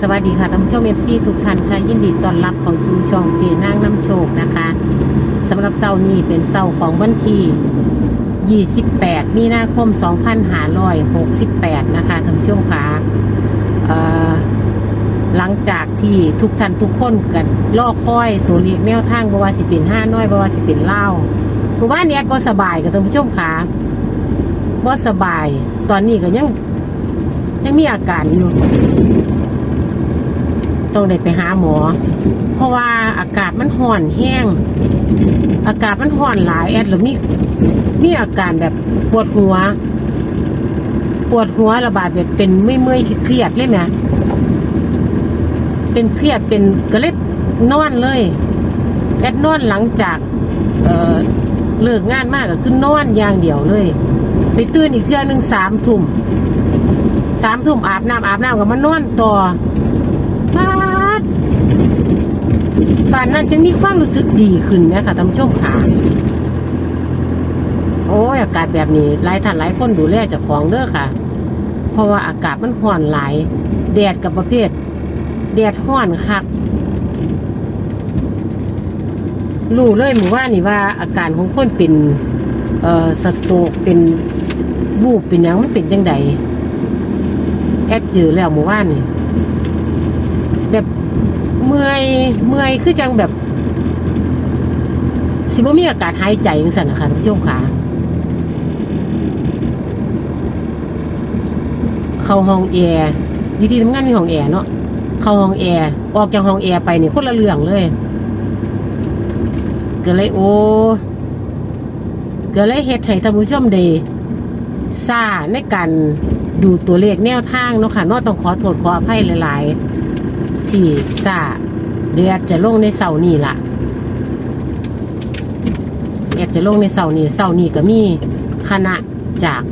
สวัสดีค่ะท่านผู้ชมเอฟซีทุกท่านค่ะยินดีต้อนรับเข้าสู่ช่องเจนางน้ำโชคนะคะสำหรับเสาร์นี้เป็นเสาร์ของวันที่ 28 มีนาคม 2568 นะคะท่านผู้ชมค่ะเอ่อหลังจากที่ทุกท่านทุกคนกันล่อคอยตัวเลขแนวทางบวาสิเป็นห้าน้อยบวาสิเป็นเล่าหมู่บ้านเนี้ยบ่สบายกับท่านผู้ชมค่ะบ่สบาย ตอนนี้ก็ยังยังมีอาการอยู่ ต้องได้ไปหาหมอ เพราะว่าอากาศมันห่อนแห้ง อากาศมันห่อนหลายแอดแล้วมีมีอาการแบบปวดหัว ปวดหัวระบาดแบบเป็นเมื่อยๆเครียดเลยไหมเป็นเครียดเป็นกระเล็ดนอนเลย แอดนอนหลังจาก เอ่อเลิกงานมากก็คือนอนอย่างเดียวเลย ไปตื่นอีกเทื่อหนึ่งสามทุ่มสามทุ่มอาบน้ำอาบน้ำก็มานอนต่อ ปาด ปานนั้นจึงมีความรู้สึกดีขึ้นนะคะท่านผู้ชมค่ะโอ้ยอากาศแบบนี้หลายท่านหลายคนดูแลเจ้าของเด้อค่ะ เพราะว่าอากาศมันร้อนหลาย แดดกับประเภท แดดร้อนคักรู้เลยหมู่ว่านี่ว่าอาการของคนเป็นเอ่อสโตกเป็นวูบเป็นยังมันเป็นจังไดแอดเจอแล้วหมู่ว่านี่ อยเมื่อยคือจังแบบสิบ่มีอากาศหายใจจังซั่นนะคะท่านผู้ชมค่ะเข้าห้องแอร์อยู่ที่ทำงานมีห้องแอร์เนาะเข้าห้องแอร์ออกจากห้องแอร์ไปนี่คนละเรื่องเลยก็เลยโอ้ก็เลยเฮ็ดให้ท่านผู้ชมได้ซ่าในการดูตัวเลขแนวทางเนาะค่ะเนาะต้องขอโทษขออภัยหลาย ๆ ที่ซา เดือดจะลงในเสาร์นี้ล่ะเดือดจะลงในเสาร์นี้เสาร์นี้ก็มีคณะจาก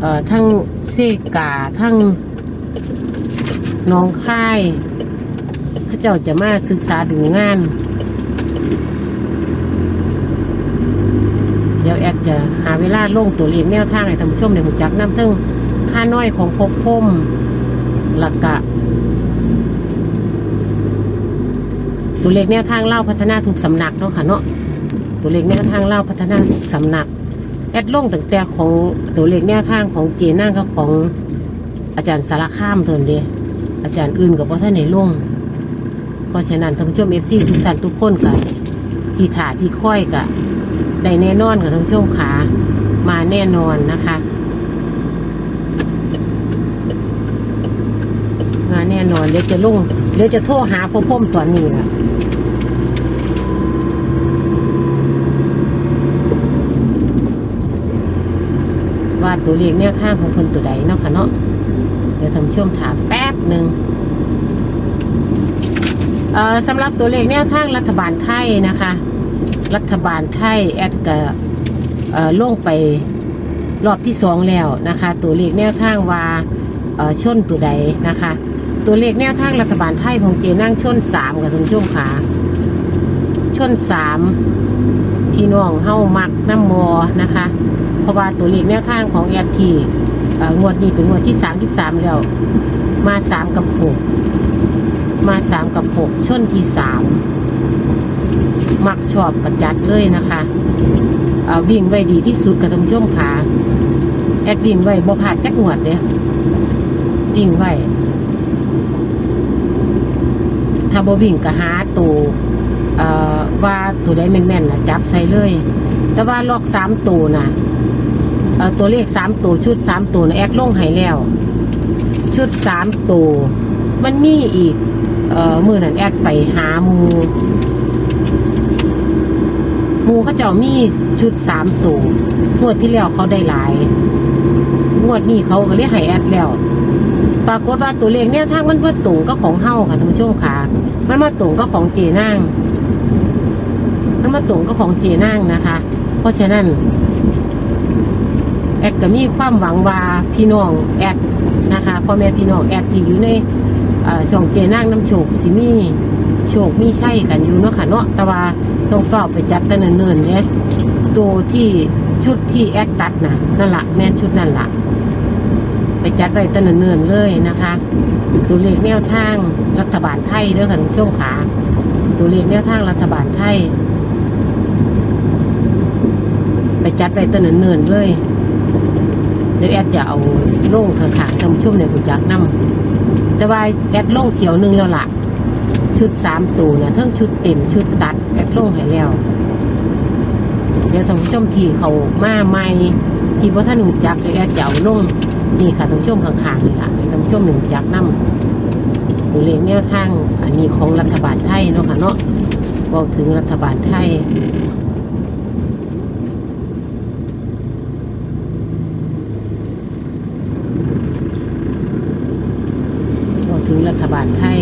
เอ่อทั้งเซกาทั้งน้องค่ายเขาเจ้าจะมาศึกษาดูงาน เดี๋ยวแอดจะหาเวลาลงตัวเลขแนวทางให้ท่านผู้ชมในหูจักน้ำทึ่งห้าน้อยของพกพมหลักกะ ตัวเลขแนวทางเล่าพัฒนาทุกสำนักเนาะค่ะเนาะตัวเลขแนวทางเล่าพัฒนาทุกสำนัก แอดลงตั้งแต่ของตัวเลขแนวทางของเจนั่งกับของอาจารย์สารข้ามเทินเดอาจารย์อื่นกับพ่ท่านในลงเพราะฉะนั้นท่านผู้ชมเอฟซีทุกท่านทุกคนกับที่ถาที่ค่อยกับได้แน่นอนกับท่านผู้ชมขามาแน่นอนนะคะมาแน่นอน เดี๋ยวจะลงเดี๋ยวจะโทรหาพ่อพ่อมตอนนี้ล่ะว่าตัวเลขแนวทางของคนตัวใดเนาะค่ะเนาะเดี๋ยวทำช่วงถามแป๊บหนึ่งเอ่อสำหรับตัวเลขแนวทางรัฐบาลไทยนะคะ รัฐบาลไทยแอดก็เอ่อลงไปรอบที่สองแล้วนะคะ ตัวเลขแนวทางว่าเอ่อชนตัวใดนะคะ ตัวเลขแนวทางรัฐบาลไทยของเจนั่งชนสามกับทุกช่วงขาชนสามพี่น้องเฮ้ามักน้ำมอนะคะ เพราะว่าตัวเลขแนวทางของแอดทีงวดนี้เป็นงวดที่ 33 แล้ว มา 3 กับ 6 มา 3 กับ 6ชนที่ 3 มักชอบกระจัดเลยนะคะเอ่อวิ่งไว้ดีที่สุดกับท่านผู้ชมขาแอดวิ่งไว้บ่พลาดจักงวดเลยวิ่งไว้ ถ้าบวิ่งก็หาตัวว่าตัวใดแม่นๆนะจับใส่เลย แต่ว่าล็อกสามตัวนะตัวเลขสามตัวชุดสามตัวนะแอดลงให้แล้ว ชุดสามตัวมันมีอีกเอ่อมือนั้นแอดไปหามูมูเขาเจ้ามีชุดสามตัวงวดที่แล้วเขาได้หลายงวดนี้เขาก็เรียกให้แอดแล้ว ปรากฏว่าตัวเลขเนี่ยทางมันมาตรงก็ของเฮาค่ะท่านผู้ชมค่ะ มันมาตรงก็ของเจนางมันมาตรงก็ของเจนางนะคะ เพราะฉะนั้น แอดก็มีความหวังว่าพี่น้องแอดนะคะพ่อแม่พี่น้องแอดที่อยู่ในช่องเจนางน้ำโชคสิมีโชคมีใช่กันอยู่เนาะค่ะเนาะแต่ว่าต้องเฝ้าไปจัดแต่เนิ่นๆเนี่ยตัวที่ชุดที่แอดตัดนะนั่นแหละแม่นชุดนั่นแหละ จัดไว้ตั้งเนิ่นๆเลยนะคะ ตัวเลขแนวทางรัฐบาลไทยเด้อค่ะท่านผู้ชมขา ตัวเลขแนวทางรัฐบาลไทย ไปจัดไว้ตั้งเนิ่นๆเลยเดี๋ยวแอดจะเอาลงข้างท่านผู้ชมในกุจักนํแต่ว่าแอดลงเขียวหนึงแล้วล่ะ ชุดสามตัวเนี่ยทั้งชุดเต็มชุดตัดแอดลงให้แล้วเดี๋ยวท่านผู้ชมที่เขามาใหม่ที่พ่ท่านหูจักเดี๋ยวแอดจะเอาลง นี่ค่ะท่านผู้ชมข้างๆนี่ค่ะให้ท่านผู้ชมหนึ่งจักนํตัวเลขแนวทางอันนี้ของรัฐบาลไทยเนาะค่ะเนาะบอกถึงรัฐบาลไทยบอกถึงรัฐบาลไทย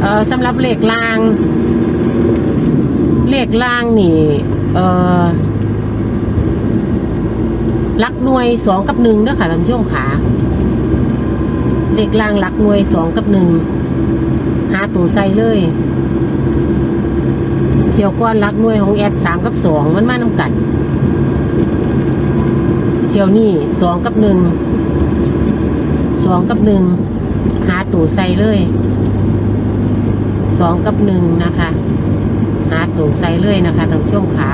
เอ่อสำหรับเลขลาง เลขลางนี่ เอ่อ ลักหน่วยสองกับหนึ่งเด้อค่ะท่านผู้ชมขาเลขล่างลักหน่วยสองกับหนึ่งหาตัวใส่เลย เที่ยวก้อนลักหน่วยของแอดสามกับสองมันมาน้ำกันเที่ยวนี่สองกับหนึ่งสองกับหนึ่งหาตัวใส่เลยสองกับหนึ่งนะคะ หาตัวใส่เลยนะคะท่านผู้ชมขา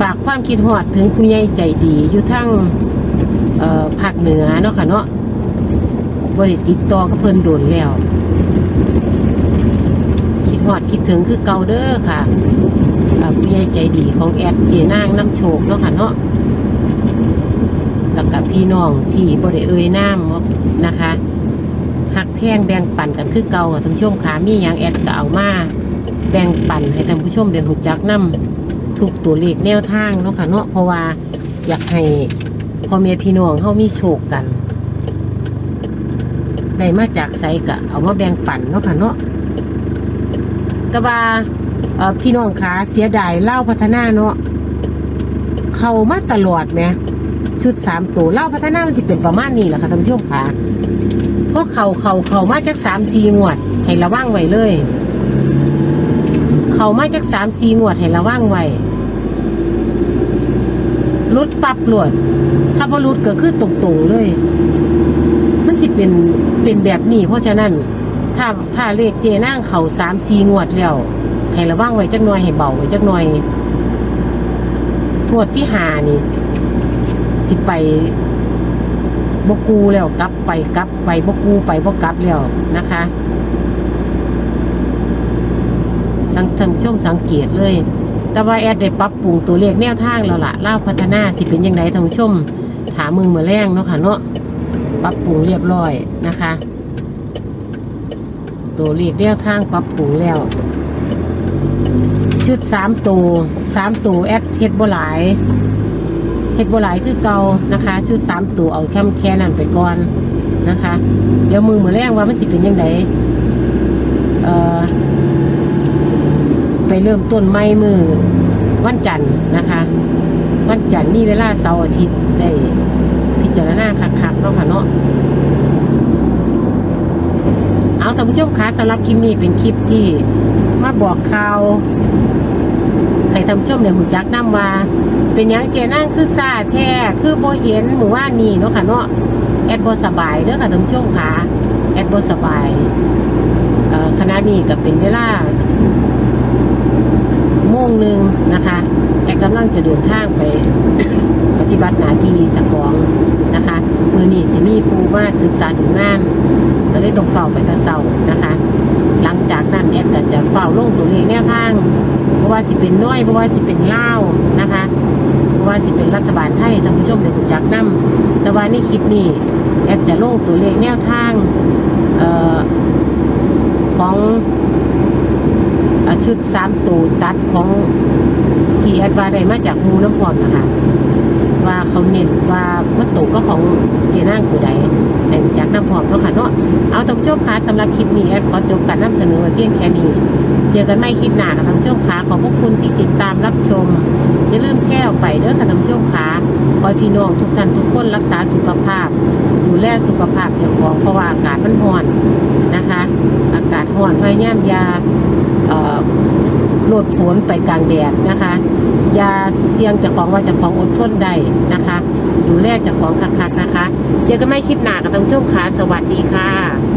ฝาก ความคิดหอดถึงผู้ใหญ่ใจดีอยู่ทั้งภาคเหนือเนาะค่ะเนาะบริติดต่อกับเพิ่นโดนแล้ว คิดหอดคิดถึงคือเกาเด้อค่ะผู้ใหญ่ใจดีของแอดเจนางน้ำโชคเนาะค่ะเนาะแล้วกับพี่น้องที่บริเอ่ยน้ำนะคะหักแพงแบ่งปันกันคือเก่าค่ะท่านผู้ชมขามีอย่างแอดก็เอามาแบ่งปันให้ท่านผู้ชมได้หูจักนํ ทุกตัวเลขแนวทางเนาะค่ะเนาะเพราะว่าอยากให้พ่อแม่พี่น้องเฮามีโชคกันได้มาจากไสกะเอามาแบ่งปันเนาะค่ะเนาะแต่ว่าพี่น้องขาเสียดายเล่าพัฒนาเนาะเขามาตลอดแหมชุดสามตัวเล่าพัฒนามันสิเป็นประมาณนี้แหละค่ะท่านผู้ชมขาพวกเขาเขาเขามาจากสามสี่งวด ให้ระวังไว้เลย เขามาจากสามสี่งวดให้ระวังไว้ รุดปรับหลวด ถ้าพอรุดก็คือตรงๆเลย มันสิเป็นเป็นแบบนี้ เพราะฉะนั้น ถ้าถ้าเลขเจนั่งเขาสามสี่งวดแล้วให้ระวังไว้จักหน่อยให้เบาไว้จักหน่อยงวดที่หานี่ สิไปบกูแล้วกลับไปกลับไปบกูไปบกลับแล้วนะคะ สังท่านผู้ชมสังเกตเลย แต่ว่าแอดได้ปรับปรุงตัวเลขแนวทางแล้วล่ะเล่าพัฒนาสิเป็นยังไงท่านผู้ชม ถามมึงเมื่อแรงเนาะค่ะเนาะปรับปรุงเรียบร้อยนะคะ ตัวเลขแนวทางปรับปรุงแล้ว ชุดสามตัวสามตัวแอดเฮ็ดบ่หลายเฮ็ดบัวหลายคือเก่านะคะ ชุดสามตัวเอาแค่แค่นั้นไปก่อนนะคะ เดี๋ยวมือมือแรงว่ามันสิเป็นยังไงเอ่อ ไปเริ่มต้นไม่มือวันจันทร์นะคะ วันจันทร์นี่เวลาเสาร์อาทิตย์ได้พิจารณาคักๆเนาะค่ะเนาะเอาท่านผู้ชมคะสำหรับคลิปนี้เป็นคลิปที่มาบอกข่าวให้ท่านผู้ชมเนี่ยหูจักน้ำว่าเป็นยังเจนั่งคือซาแท้คือโบเห็นหมู่ว่านี่เนาะค่ะเนาะแอดบสบายเด้อค่ะท่านผู้ชมคะแอดบสบายเอ่อคณะนี้ก็เป็นเวลา งหนึ่งนะคะแอดกำลังจะเดินทางไปปฏิบัติหน้าที่จากของนะคะมือนีสิมีปูมาศึกษาดูงานก็เลยต้องเฝ้าไปตะเศร้านะคะ หลังจากนั้นแอดก็จะเฝ้าลงตัวเลขแนวทางเพราะว่าสิเป็นน้อยเพราะว่าสิเป็นเล่านะคะเพราะว่าสิเป็นรัฐบาลไทยท่านผู้ชมได้รู้จักนํแต่ว่าในคลิปนี้แอดจะลงตัวเลขแนวทางออของ ชุดสามตัวตัดของที่แอดว่าได้มาจากมูน้ำพรนะคะ ว่าเขาเน้นว่ามันตกก็ของเจนางตัวใดให้รู้จักน้ำพรอมเนาะค่ะเนาะเอาท่านผู้ชมคะสำหรับคลิปนี้แอดขอจบการนำเสนอไว้เพียงแค่นี้เจอกันไม่คลิปหน้าค่ะท่านผู้ชมคะขอบพระคุณที่ติดตามรับชมอย่าลืมแชร์ไปเด้อค่ะท่านผู้ชมคะขอให้พี่น้องทุกท่านทุกคนรักษาสุขภาพ ดูแลสุขภาพเจ้าของเพราะว่าอากาศมันร้อนนะคะ อากาศร้อนพยายามยา โลดโผนไปกลางแดดนะคะ อย่าเสี่ยงจะของว่าจะของอดทนได้นะคะ ดูแลจะของคักๆนะคะ เจอกันไม่คลิปหนากับท่านผู้ชมค่ะสวัสดีค่ะ